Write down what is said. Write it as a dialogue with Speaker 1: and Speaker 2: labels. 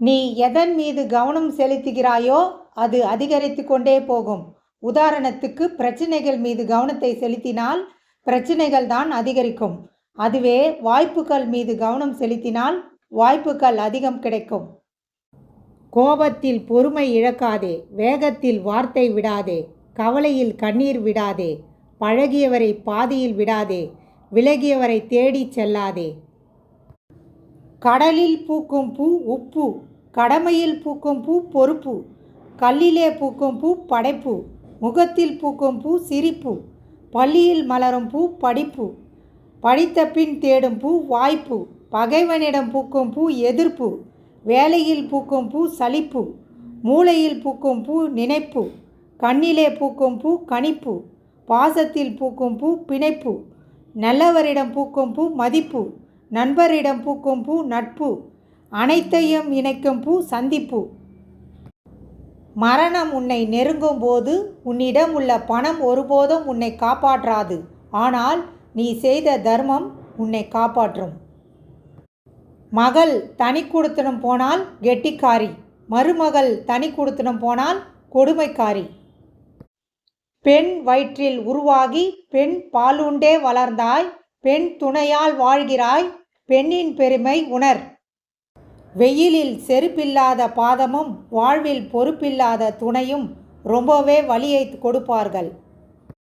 Speaker 1: நீ எதன் மீது கவனம் செலுத்துகிறாயோ அது அதிகரித்து கொண்டே போகும். உதாரணத்துக்கு பிரச்சனைகள் மீது கவனத்தை செலுத்தினால் பிரச்சனைகள் தான் அதிகரிக்கும். அதுவே வாய்ப்புகள் மீது கவனம் செலுத்தினால் வாய்ப்புகள் அதிகம் கிடைக்கும். கோபத்தில் பொறுமை இழக்காதே வேகத்தில் வார்த்தை விடாதே கவலையில் கண்ணீர் விடாதே பழகியவரை பாதியில் விடாதே விலகியவரை தேடிச் செல்லாதே. கடலில் பூக்கும் பூ உப்பு கடமையில் பூக்கும் பூ பொறுப்பு கல்லிலே பூக்கும் பூ படைப்பு முகத்தில் பூக்கும் பூ சிரிப்பு பள்ளியில் மலரும் பூ படிப்பு படித்த பின் தேடும் பூ வாய்ப்பு பகைவனிடம் பூக்கும் பூ எதிர்ப்பு வேலையில் பூக்கும் பூ சலிப்பு மூளையில் பூக்கும் பூ நினைப்பு கண்ணிலே பூக்கும் பூ கணிப்பு பாசத்தில் பூக்கும் பூ பிணைப்பு நல்லவரிடம் பூக்கும் பூ மதிப்பு நண்பரிடம் பூக்கும் பூ நட்பு அனைத்தையும் இணைக்கும் பூ சந்திப்பு. மரணம் உன்னை நெருங்கும் போது உன்னிடம் உள்ள பணம் ஒருபோதும் உன்னை காப்பாற்றாது. ஆனால் நீ செய்த தர்மம் உன்னை காப்பாற்றும். மகள் தனி குடுத்தனம் போனால் கெட்டிக்காரி மருமகள் தனி குடுத்தனம் போனால் கொடுமைக்காரி. பெண் வயிற்றில் உருவாகி பெண் பாலுண்டே வளர்ந்தாய் பெண் துணையால் வாழ்கிறாய் பெண்ணின் பெருமை உணர். வெயிலில் செருப்பில்லாத பாதமும் வாழ்வில் பொறுப்பில்லாத துணையும் ரொம்பவே வலியை கொடுப்பார்கள்.